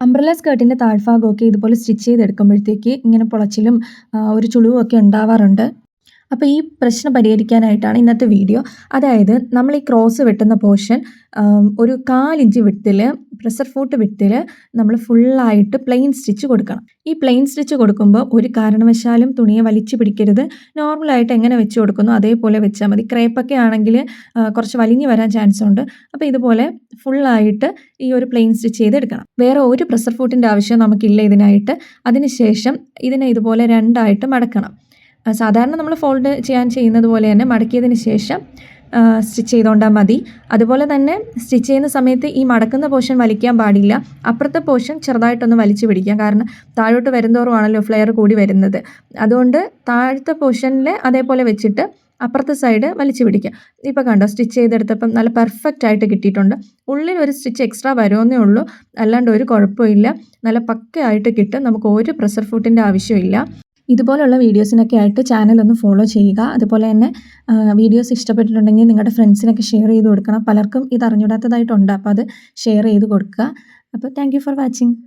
Umbrella സ്കേർട്ടിന്റെ താഴ്ഭാഗമൊക്കെ ഇതുപോലെ stitch ചെയ്തെടുക്കുമ്പോഴത്തേക്ക് ഇങ്ങനെ പൊളച്ചിലും ഒരു ചുളിവും ഒക്കെ ഉണ്ടാവാറുണ്ട്. അപ്പോൾ ഈ പ്രശ്നം പരിഹരിക്കാനായിട്ടാണ് ഇന്നത്തെ വീഡിയോ അതായത് നമ്മൾ ഈ ക്രോസ് വെട്ടുന്ന പോർഷൻ ഒരു കാലിഞ്ച് വിട്ടിൽ പ്രഷർ ഫൂട്ട് വിട്ടിൽ നമ്മൾ ഫുള്ളായിട്ട് പ്ലെയിൻ സ്റ്റിച്ച് കൊടുക്കണം. ഈ പ്ലെയിൻ സ്റ്റിച്ച് കൊടുക്കുമ്പോൾ ഒരു കാരണവശാലും തുണിയെ വലിച്ചു പിടിക്കരുത്. നോർമലായിട്ട് എങ്ങനെ വെച്ച് കൊടുക്കുന്നു അതേപോലെ വെച്ചാൽ മതി. ക്രേപ്പൊക്കെ ആണെങ്കിൽ കുറച്ച് വലിഞ്ഞു വരാൻ ചാൻസ് ഉണ്ട്. അപ്പോൾ ഇതുപോലെ ഫുള്ളായിട്ട് ഈ ഒരു പ്ലെയിൻ സ്റ്റിച്ച് ചെയ്തെടുക്കണം. വേറെ ഒരു പ്രഷർ ഫൂട്ടിന്റെ ആവശ്യം നമുക്കില്ല ഇതിനായിട്ട്. അതിനുശേഷം ഇതിനെ ഇതുപോലെ രണ്ടായിട്ട് മടക്കണം. സാധാരണ നമ്മൾ ഫോൾഡ് ചെയ്യാൻ ചെയ്യുന്നത് പോലെ തന്നെ മടക്കിയതിന് ശേഷം സ്റ്റിച്ച് ചെയ്തുകൊണ്ടാൽ മതി. അതുപോലെ തന്നെ സ്റ്റിച്ച് ചെയ്യുന്ന സമയത്ത് ഈ മടക്കുന്ന പോർഷൻ വലിക്കാൻ പാടില്ല. അപ്പുറത്തെ പോർഷൻ ചെറുതായിട്ടൊന്ന് വലിച്ചു പിടിക്കാം. കാരണം താഴോട്ട് വരുന്നതോറുമാണല്ലോ ഫ്ലെയർ കൂടി വരുന്നത്. അതുകൊണ്ട് താഴത്തെ പോർഷനിൽ അതേപോലെ വെച്ചിട്ട് അപ്പുറത്തെ സൈഡ് വലിച്ചു പിടിക്കുക ഇപ്പോൾ കണ്ടോ സ്റ്റിച്ച് ചെയ്തെടുത്തപ്പം നല്ല പെർഫെക്റ്റ് ആയിട്ട് കിട്ടിയിട്ടുണ്ട്. ഉള്ളിൽ ഒരു സ്റ്റിച്ച് എക്സ്ട്രാ വരുമെന്നേ ഉള്ളൂ. അല്ലാണ്ട് ഒരു കുഴപ്പമില്ല. നല്ല പക്കയായിട്ട് കിട്ടും. നമുക്ക് ഒരു പ്രഷർ ഫുട്ടിന്റെ ആവശ്യമില്ല. ഇതുപോലുള്ള വീഡിയോസിനൊക്കെ ആയിട്ട് ചാനൽ ഒന്ന് ഫോളോ ചെയ്യുക. അതുപോലെ തന്നെ വീഡിയോസ് ഇഷ്ടപ്പെട്ടിട്ടുണ്ടെങ്കിൽ നിങ്ങളുടെ ഫ്രണ്ട്സിനൊക്കെ ഷെയർ ചെയ്ത് കൊടുക്കണം. പലർക്കും ഇത് അറിഞ്ഞൂടാത്തതായിട്ടുണ്ട് അപ്പോൾ അത് ഷെയർ ചെയ്ത് കൊടുക്കുക. അപ്പോൾ താങ്ക് ഫോർ വാച്ചിങ്